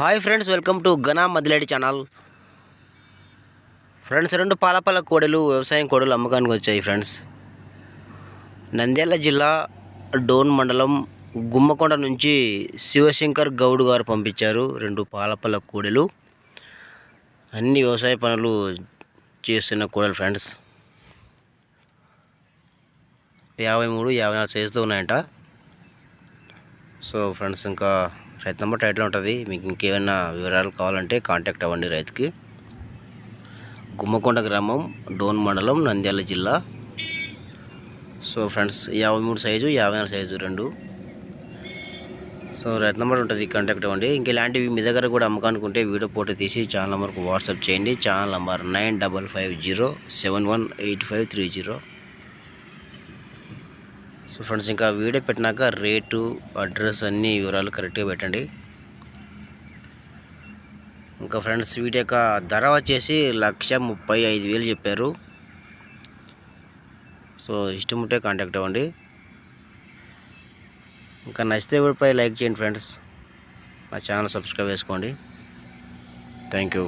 Hi friends welcome to గనా మదిలేడి channel. Friends రెండు పాలపల్ల కోడలు వ్యవసాయం కోడలు అమ్మకానికి వచ్చాయి ఫ్రెండ్స్. నంద్యాల జిల్లా డోన్ మండలం గుమ్మకొండ నుంచి శివశంకర్ గౌడ్ గారు పంపించారు రెండు పాలపల్ల కోడలు. అన్ని వ్యవసాయ పనులు చేస్తున్న కోడలు ఫ్రెండ్స్. యాభై మూడు యాభై నాలుగు సైజుతో ఉన్నాయంట. సో ఫ్రెండ్స్ ఇంకా రైతు నెంబర్ టైట్లో ఉంటుంది. మీకు ఇంకేమైనా వివరాలు కావాలంటే కాంటాక్ట్ అవ్వండి రైతుకి. గుమ్మకొండ గ్రామం డోన్ మండలం నంద్యాల జిల్లా. సో ఫ్రెండ్స్ యాభై మూడు సైజు యాభై నాలుగు సైజు రెండు. సో రైతు నెంబర్ ఉంటుంది కాంటాక్ట్ అవ్వండి. ఇంక ఇలాంటివి మీ దగ్గర కూడా అమ్మకానుకుంటే వీడియో ఫోటో తీసి ఛానల్ నెంబర్కు వాట్సాప్ చేయండి. Channel number nine double five zero seven one eight five three zero. So friends ఇంకా వీడియో పెట్టినాక రేటు అడ్రస్ అన్ని వివరాలు కరెక్ట్గా పెట్టండి. ఇంకా ఫ్రెండ్స్ వీటి యొక్క ధర వచ్చేసి లక్ష ముప్పై ఐదు వేలు చెప్పారు. సో ఇష్టం ఉంటే కాంటాక్ట్ అవ్వండి. ఇంకా నచ్చితే వీడిపై లైక్ చేయండి ఫ్రెండ్స్. నా ఛానల్ సబ్స్క్రైబ్ చేసుకోండి. Thank you